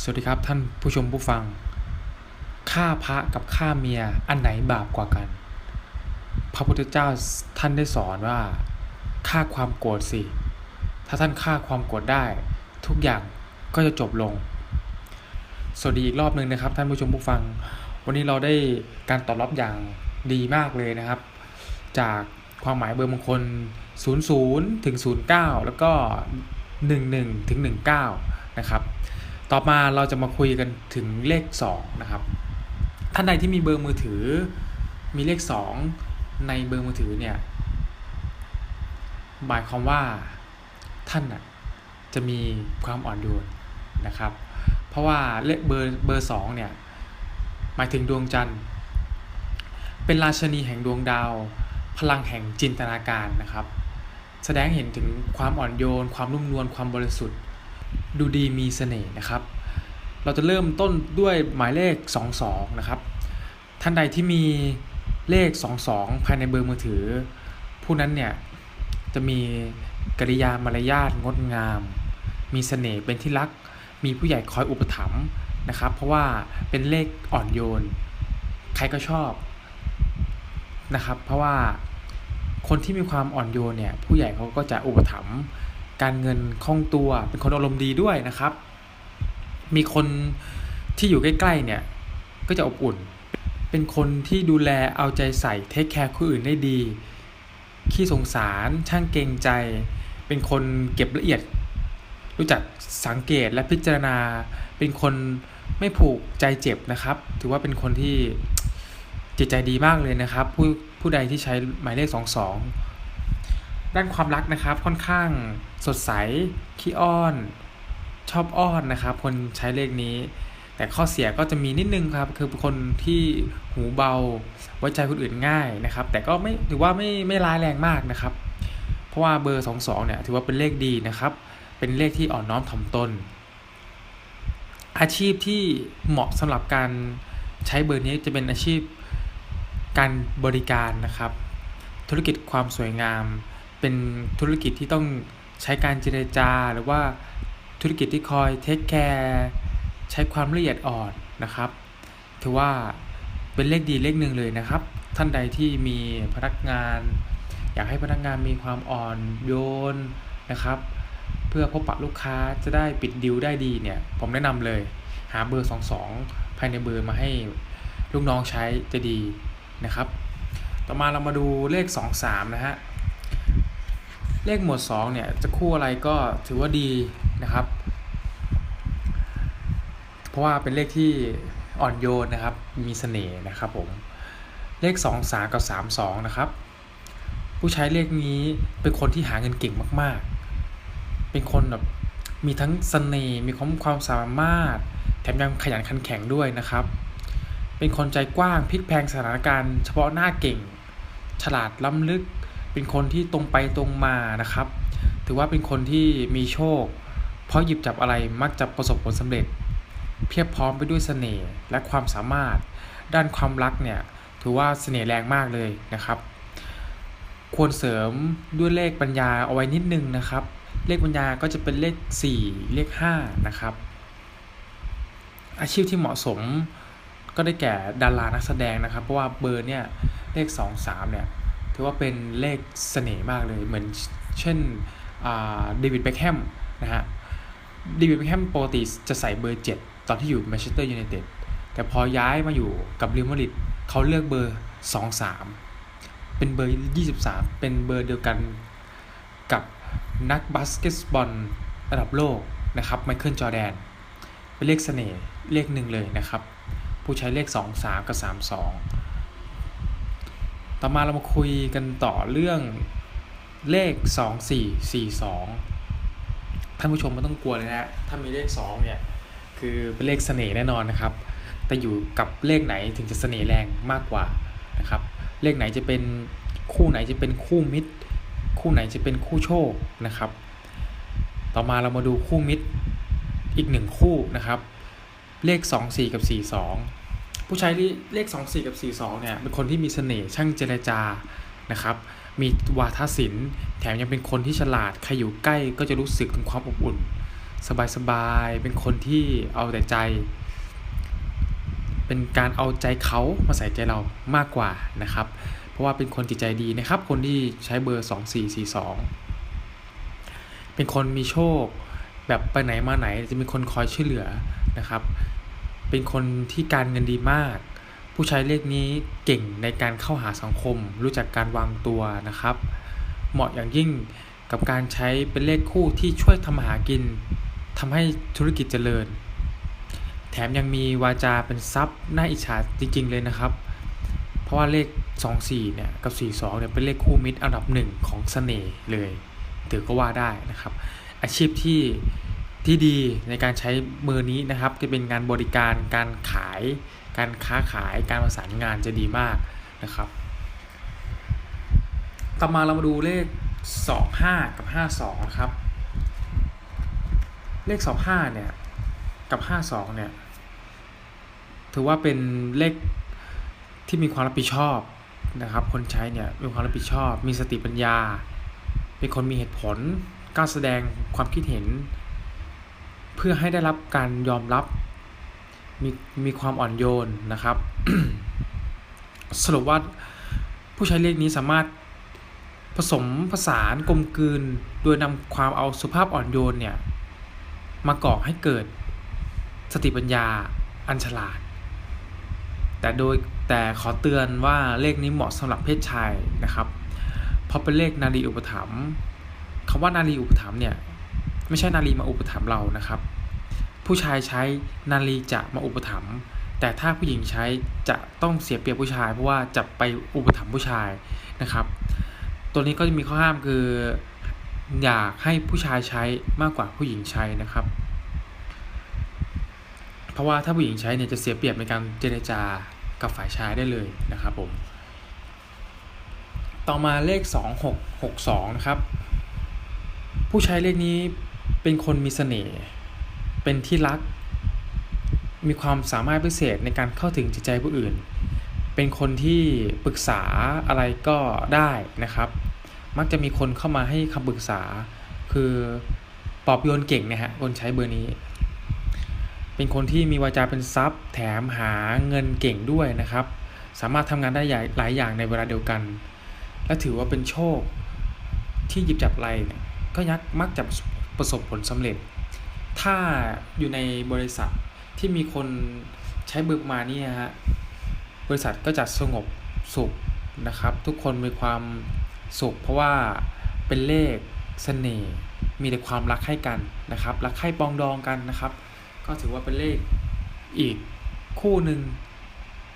สวัสดีครับท่านผู้ชมผู้ฟัง ฆ่าพระกับฆ่าเมียอันไหนบาปกว่ากัน พระพุทธเจ้าท่านได้สอนว่าฆ่าความโกรธสิ ถ้าท่านฆ่าความโกรธได้ ทุกอย่างก็จะจบลง สวัสดีอีกรอบหนึ่งนะครับ ท่านผู้ชมผู้ฟัง วันนี้เราได้การตอบรับอย่างดีมากเลยนะครับ จากความหมายเบอร์มงคล 00 ถึง 09 แล้วก็ 11 ถึง 19 นะครับ ต่อมาเราจะมาคุยกันถึงเลข 2 นะครับ ท่านใดที่มีเบอร์มือถือ มีเลข 2 ในเบอร์มือถือเนี่ยหมายความว่าท่านน่ะจะมีความอ่อนโยนนะครับ เพราะว่าเลขเบอร์เบอร์สองเนี่ยหมายถึงดวงจันทร์ เป็นราชนีแห่งดวงดาว พลังแห่งจินตนาการนะครับ แสดงเห็นถึงความอ่อนโยน ความนุ่มนวลความบริสุทธิ์ ดูดีมีเสน่ห์นะครับ เราจะเริ่มต้นด้วยหมายเลข 22 นะครับ ท่านใดที่มีเลข 22 ภายในเบอร์มือถือ ผู้นั้นเนี่ยจะมีกริยามารยาทงดงาม มีเสน่ห์เป็นที่รัก มีผู้ใหญ่คอยอุปถัมภ์นะครับ เพราะว่าเป็นเลขอ่อนโยน ใครก็ชอบนะครับ เพราะว่าคนที่มีความอ่อนโยนเนี่ยผู้ใหญ่เขาก็จะอุปถัมภ์ การเงินคล่องตัว เป็นคนอารมณ์ดีด้วยนะครับ มีคนที่อยู่ใกล้ๆเนี่ยก็จะอบอุ่น เป็นคนที่ดูแลเอาใจใส่เทคแคร์คนอื่นได้ดี ขี้สงสารช่างเกรงใจ เป็นคนเก็บละเอียด รู้จักสังเกตและพิจารณา เป็นคนไม่ผูกใจเจ็บนะครับ ถือว่าเป็นคนที่จิตใจดีมากเลยนะครับ ผู้ผู้ใดที่ใช้หมายเลข 22 ด้านความรักนะครับค่อนข้างสดใสขี้อ้อน ชอบอ้อนนะครับ คนใช้เลขนี้ แต่ข้อเสียก็จะมีนิดนึงครับ คือเป็นคนที่หูเบา ไว้ใจคนอื่นง่ายนะครับ แต่ก็ไม่ถือว่าไม่ไม่ร้ายแรงมากนะครับ เพราะว่าเบอร์22เนี่ยถือว่าเป็นเลขดีนะครับ เป็นเลขที่อ่อนน้อมถ่อมตน อาชีพที่เหมาะสำหรับการใช้เบอร์นี้จะเป็นอาชีพการบริการนะครับ ธุรกิจความสวยงาม เป็นธุรกิจที่ต้องใช้การเจรจา หรือว่าธุรกิจที่คอยเทคแคร์ใช้ความละเอียดอ่อนนะครับ ถือว่าเป็นเลขดีเลขหนึ่งเลยนะครับ ท่านใดที่มีพนักงาน อยากให้พนักงานมีความอ่อนโยนนะครับ เพื่อพบปะลูกค้าจะได้ปิดดิวได้ดีเนี่ย ผมแนะนำเลย หาเบอร์ 22 ภายในเบอร์มาให้ลูกน้องใช้จะดีนะครับ ต่อมาเรามาดูเลข 23 นะฮะ เลขหมวด2เนี่ยจะคู่อะไรก็ถือว่าดีนะครับ เพราะว่าเป็นเลขที่อ่อนโยนนะครับ มีเสน่ห์นะครับผม เลข 2 3 กับ 3 2 นะครับ ผู้ใช้เลขนี้เป็นคนที่หาเงินเก่งมาก ๆ เป็นคนแบบมีทั้งเสน่ห์ มีความความสามารถ แถมยังขยันขันแข็งด้วยนะครับ เป็นคนใจกว้างพลิกแพงสถานการณ์เฉพาะหน้าเก่ง ฉลาดล้ำลึก เป็นคนที่ตรงไปตรงมานะครับ ถือว่าเป็นคนที่มีโชค เพราะหยิบจับอะไรมักจะประสบผลสำเร็จ เพียบพร้อมไปด้วยเสน่ห์และความสามารถ ด้านความรักเนี่ยถือว่าเสน่ห์แรงมากเลยนะครับ ควรเสริมด้วยเลขปัญญาเอาไว้นิดนึงนะครับ เลขปัญญาก็จะเป็นเลข 4 เลข 5 นะครับ อาชีพที่เหมาะสมก็ได้แก่ดารานักแสดงนะครับ เพราะว่าเบอร์เนี่ยเลข 2 3เนี่ย ถือว่าเป็นเลขเสน่ห์มากเลย เหมือนเช่นเดวิดเบคแฮมนะฮะเดวิดเบคแฮมปกติจะใส่เบอร์ 7 ตอนที่อยู่แมนเชสเตอร์ยูไนเต็ดแต่พอย้ายมาอยู่กับเรอัลมาดริดเขาเลือกเบอร์ 2 3 เป็นเบอร์ 23 เป็นเบอร์เดียวกันกับนักบาสเกตบอลระดับโลกนะครับไมเคิลจอแดน เป็นเลขเสน่ห์เลขหนึ่งเลยนะครับ ผู้ใช้เลข 2 3 กับ 3 2 ต่อมาเรามาคุยกันต่อเรื่องเลข 2 4 4 2 ท่านผู้ชมไม่ต้องกลัวเลยนะถ้ามีเลข 2 เนี่ย คือเป็นเลขเสน่ห์แน่นอนนะครับ แต่อยู่กับเลขไหนถึงจะเสน่ห์แรงมากกว่านะครับ เลขไหนจะเป็นคู่ไหนจะเป็นคู่มิตร คู่ไหนจะเป็นคู่โชคนะครับ ต่อมาเรามาดูคู่มิตรอีกหนึ่งคู่นะครับ เลข 2 4 กับ 4 2 ผู้ใช้เลข 2 4 กับ 4 2 เนี่ย เป็นคนที่มีเสน่ห์ช่างเจรจานะครับ มีวาทศิลป์ แถมยังเป็นคนที่ฉลาด ใครอยู่ใกล้ก็จะรู้สึกถึงความอบอุ่น สบายๆ เป็นคนที่เอาแต่ใจ เป็นการเอาใจเขามาใส่ใจเรามากกว่านะครับ เพราะว่าเป็นคนจิตใจดีนะครับ คนที่ใช้เบอร์ 2442 เป็นคนมีโชค แบบไปไหนมาไหนจะมีคนคอยช่วยเหลือนะครับ เป็นคนที่การเงินดีมาก ผู้ใช้เลขนี้เก่งในการเข้าหาสังคม รู้จักการวางตัวนะครับ เหมาะอย่างยิ่งกับการใช้เป็นเลขคู่ที่ช่วยทำหากินทำให้ธุรกิจเจริญ แถมยังมีวาจาเป็นทรัพย์น่าอิจฉาจริงๆเลยนะครับ เพราะว่าเลข 24เนี่ยกับ 42เนี่ยเป็นเลขคู่มิตรอันดับหนึ่งของเสน่ห์เลยถือก็ว่าได้นะครับ อาชีพที่ ที่ดีในการใช้เบอร์นี้นะครับจะเป็นงานบริการการขาย การค้าขายการประสานงานจะดีมากนะครับ ต่อมาเรามาดูเลข 25 กับ 52 นะครับ เลข 25 เนี่ย กับ 52 เนี่ย ถือว่าเป็นเลขที่มีความรับผิดชอบนะครับ คนใช้เนี่ยมีความรับผิดชอบ มีสติปัญญา เป็นคนมีเหตุผลกล้าแสดงความคิดเห็น เพื่อให้ได้รับการยอมรับ มีมีความอ่อนโยนนะครับ สรุปว่าผู้ใช้เลขนี้สามารถผสมผสานกลมกลืน โดยนำความเอาสุภาพอ่อนโยนเนี่ย มาก่อให้เกิดสติปัญญาอันฉลาด แต่โดยแต่ขอเตือนว่าเลขนี้เหมาะสำหรับเพศชายนะครับ เพราะเป็นเลขนารีอุปถัมภ์คำว่านารีอุปถัมภ์เนี่ย ไม่ใช่นารีมาอุปถัมภ์เรานะครับ ผู้ชายใช้นารีจะมาอุปถัมภ์แต่ถ้าผู้หญิงใช้จะต้องเสียเปรียบผู้ชาย เพราะว่าจะไปอุปถัมภ์ผู้ชายนะครับ ตัวนี้ก็จะมีข้อห้ามคืออยากให้ผู้ชายใช้มากกว่าผู้หญิงใช้นะครับ เพราะว่าถ้าผู้หญิงใช้เนี่ยจะเสียเปรียบในการเจรจากับฝ่ายชายได้เลยนะครับผมต่อมาเลข 2662 นะครับ ผู้ใช้เลขนี้ เป็นคนมีเสน่ห์ เป็นที่รัก มีความสามารถพิเศษในการเข้าถึงจิตใจผู้อื่น เป็นคนที่ปรึกษาอะไรก็ได้นะครับ มักจะมีคนเข้ามาให้คำปรึกษา คือปอบโยนเก่งนะฮะ คนใช้เบอร์นี้ เป็นคนที่มีวาจาเป็นทรัพย์ แถมหาเงินเก่งด้วยนะครับ สามารถทำงานได้หลายอย่างในเวลาเดียวกัน และถือว่าเป็นโชคที่หยิบจับไรก็ยักมักจะ ประสบผลสำเร็จ ถ้าอยู่ในบริษัทที่มีคนใช้เบิกมานี่ฮะบริษัทก็จะสงบสุขนะครับ ทุกคนมีความสุข เพราะว่าเป็นเลขเสน่ห์มีแต่ความรักให้กันนะครับรักให้ปองดองกันนะครับ ก็ถือว่าเป็นเลขอีกคู่หนึ่ง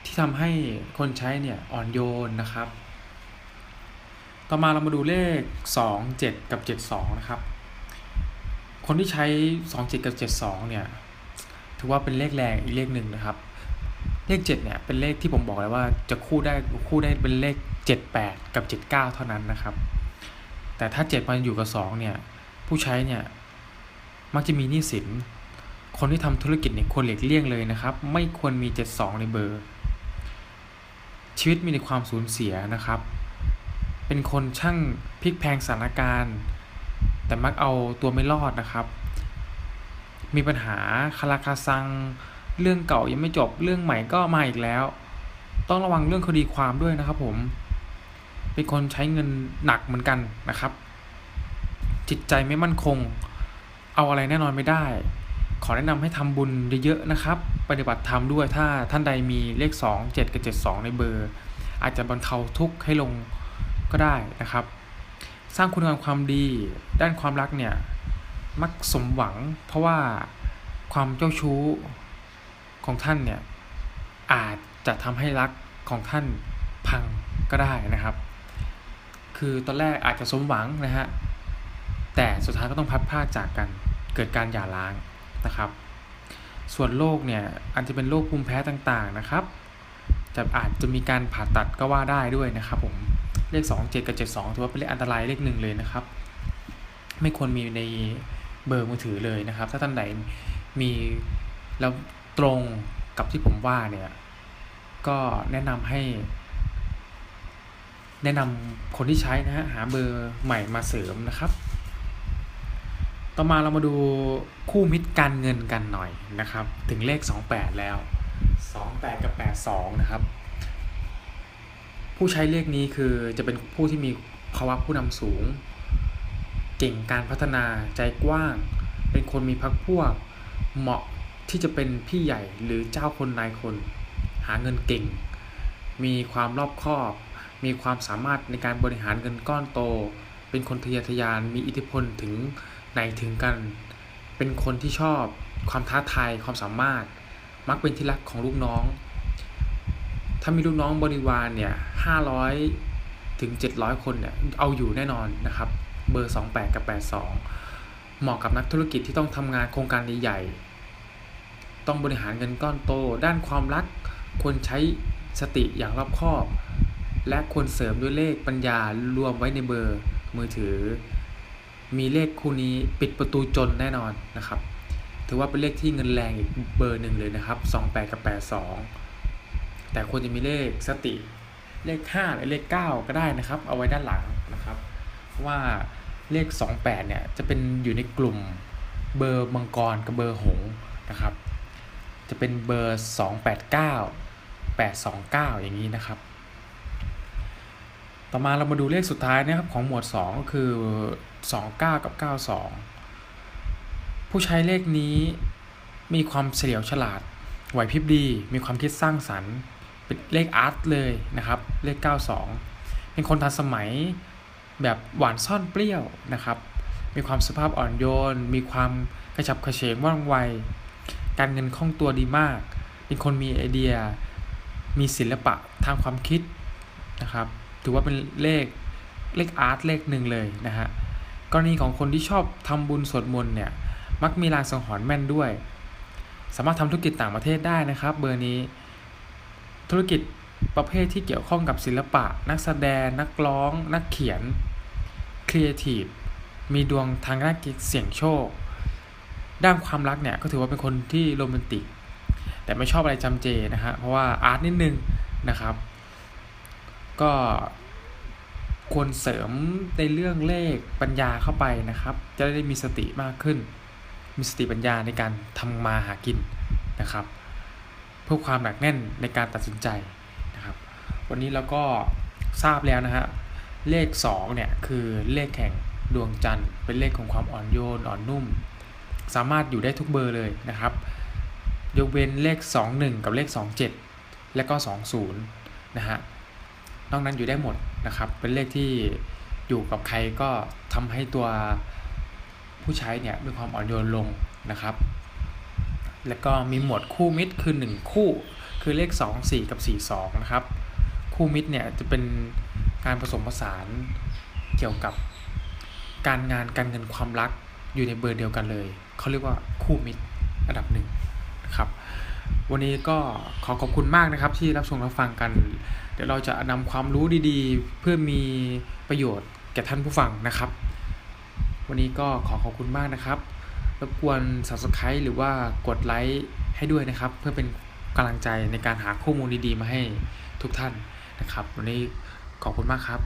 ที่ทำให้คนใช้เนี่ยอ่อนโยนนะครับ ต่อมาเรามาดูเลข 2 7 กับ 72 นะครับ คนที่ใช้ 2 7 กับ 72 เนี่ย ถือว่าเป็นเลขแรงอีกเลขหนึ่งนะครับ เลข 7 เนี่ยเป็นเลขที่ผมบอกเลยว่าจะคู่ได้คู่ได้เป็นเลข 78 กับ 79 เท่านั้นนะครับ แต่ถ้า 7 มันอยู่กับ 2 เนี่ย ผู้ใช้เนี่ยมักจะมีหนี้สิน คนที่ทำธุรกิจเนี่ยควรหลีกเลี่ยงเลยนะครับ ไม่ควรมี 72 ในเบอร์ ชีวิตมีในความสูญเสียนะครับ เป็นคนช่างพลิกแพงสถานการณ์ แต่มักเอาตัวไม่รอดนะครับ มีปัญหาคาราคาซัง เรื่องเก่ายังไม่จบเรื่องใหม่ก็มาอีกแล้ว ต้องระวังเรื่องคดีความด้วยนะครับผม เป็นคนใช้เงินหนักเหมือนกันนะครับ จิตใจไม่มั่นคง เอาอะไรแน่นอนไม่ได้ ขอแนะนำให้ทำบุญเยอะๆนะครับ ปฏิบัติธรรมด้วยถ้าท่านใดมีเลข 2 7 กับ 72 ในเบอร์ อาจจะบรรเทาทุกข์ให้ลงก็ได้นะครับ สร้างคุณงามความดี ด้านความรักเนี่ย มักสมหวัง เพราะว่าความเจ้าชู้ของท่านเนี่ย อาจจะทำให้รักของท่านพังก็ได้นะครับ คือตอนแรกอาจจะสมหวังนะฮะ แต่สุดท้ายก็ต้องพัดพลาดจากกัน เกิดการหย่าร้างนะครับ ส่วนโรคเนี่ยอาจจะเป็นโรคภูมิแพ้ต่างๆนะครับ จะอาจจะมีการผ่าตัดก็ว่าได้ด้วยนะครับผม เลข 2 7 กับ 72 ถือว่าเป็นเลขอันตรายเลขหนึ่งเลยนะครับ ไม่ควรมีในเบอร์มือถือเลยนะครับ ถ้าท่านไหนมีแล้วตรงกับที่ผมว่าเนี่ย ก็แนะนำให้ แนะนำคนที่ใช้นะฮะหาเบอร์ใหม่มาเสริมนะครับ ต่อมาเรามาดูคู่มิตรการเงินกันหน่อยนะครับ ถึงเลข 28 แล้ว 28 กับ 82 นะครับ ผู้ใช้เลขนี้คือจะเป็นผู้ที่มีภาวะผู้นำสูง เก่งการพัฒนาใจกว้าง เป็นคนมีพักพวก เหมาะที่จะเป็นพี่ใหญ่หรือเจ้าคนนายคน หาเงินเก่ง มีความรอบคอบ มีความสามารถในการบริหารเงินก้อนโต เป็นคนทะเยอทะยานมีอิทธิพลถึงไหนถึงกัน เป็นคนที่ชอบ ความท้าทายความสามารถ มักเป็นที่รักของลูกน้อง ถ้ามีลูกน้องบริวารเนี่ย500ถึง700คนเนี่ยเอาอยู่แน่นอนนะครับ เบอร์28กับ82เหมาะกับนักธุรกิจที่ต้องทำงานโครงการใหญ่ๆต้องบริหารเงินก้อนโต ด้านความรักควรใช้สติอย่างรอบคอบ และควรเสริมด้วยเลขปัญญารวมไว้ในเบอร์มือถือ มีเลขคู่นี้ปิดประตูจนแน่นอนนะครับ ถือว่าเป็นเลขที่เงินแรงอีกเบอร์หนึ่งเลยนะครับ 28 กับ 82 แต่ควรจะมีเลขสติ เลข5หรือเลข 9 ก็ได้นะครับ เอาไว้ด้านหลังนะครับว่าเลข 28 เนี่ยจะเป็นอยู่ในกลุ่มเบอร์มังกรกับเบอร์หงนะครับ จะเป็นเบอร์ 289 829 อย่างนี้นะครับ ต่อมาเรามาดูเลขสุดท้ายนะครับของหมวด 2 ก็คือ 29 กับ 92 ผู้ใช้เลขนี้มีความเฉลียวฉลาดไหวพริบดี มีความคิดสร้างสรรค์ เป็นเลขอาร์ตเลยนะครับ เลข 92 เป็นคนทันสมัยแบบหวานซ่อนเปรี้ยวนะครับ มีความสุภาพอ่อนโยน มีความกระฉับกระเฉงว่องไว การเงินคล่องตัวดีมาก เป็นคนมีไอเดีย มีศิลปะทางความคิดนะครับ ถือว่าเป็นเลขเลขอาร์ตเลขหนึ่งเลยนะฮะ กรณีของคนที่ชอบทำบุญสวดมนต์เนี่ย มักมีลางสังหรณ์แม่นด้วย สามารถทำธุรกิจต่างประเทศได้นะครับ เบอร์นี้ ธุรกิจประเภทที่เกี่ยวข้องกับศิลปะ นักแสดง นักร้อง นักเขียนครีเอทีฟมีดวงทางด้านเสี่ยงโชค ด้านความรักเนี่ยก็ถือว่าเป็นคนที่โรแมนติก แต่ไม่ชอบอะไรจำเจนะฮะเพราะว่าอาร์ตนิดนึงนะครับ ก็ควรเสริมในเรื่องเลขปัญญาเข้าไปนะครับ จะได้มีสติมากขึ้น มีสติปัญญาในการทำมาหากินนะครับ เพื่อความหนักแน่นในการตัดสินใจนะครับ วันนี้เราก็ทราบแล้วนะฮะเลข2เนี่ยคือเลขแห่งดวงจันทร์เป็นเลขของความอ่อนโยนอ่อนนุ่ม สามารถอยู่ได้ทุกเบอร์เลยนะครับ ยกเว้นเลข 21 กับเลข 27 และก็ 20 นะฮะนอกนั้นอยู่ได้หมดนะครับ เป็นเลขที่อยู่กับใครก็ทำให้ตัวผู้ใช้เนี่ยมีความอ่อนโยนลงนะครับ แล้วก็มีหมวดคู่มิตรคือ 1 คู่ คือเลข 2 4 กับ 4 2 นะครับ คู่มิตรเนี่ยจะเป็นการผสมผสานเกี่ยวกับการงานการเงินความรักอยู่ในเบอร์เดียวกันเลย เขาเรียกว่าคู่มิตรอันดับหนึ่งนะครับวันนี้ก็ขอขอบคุณมากนะครับที่รับชมรับฟังกัน เดี๋ยวเราจะนำความรู้ดีๆ เพื่อมีประโยชน์แก่ท่านผู้ฟังนะครับ วันนี้ก็ขอขอบคุณมากนะครับ รบกวน subscribe หรือว่ากดไลค์ให้ด้วยนะครับ เพื่อเป็นกำลังใจในการหาข้อมูลดีๆ มาให้ทุกท่านนะครับ วันนี้ขอบคุณมากครับ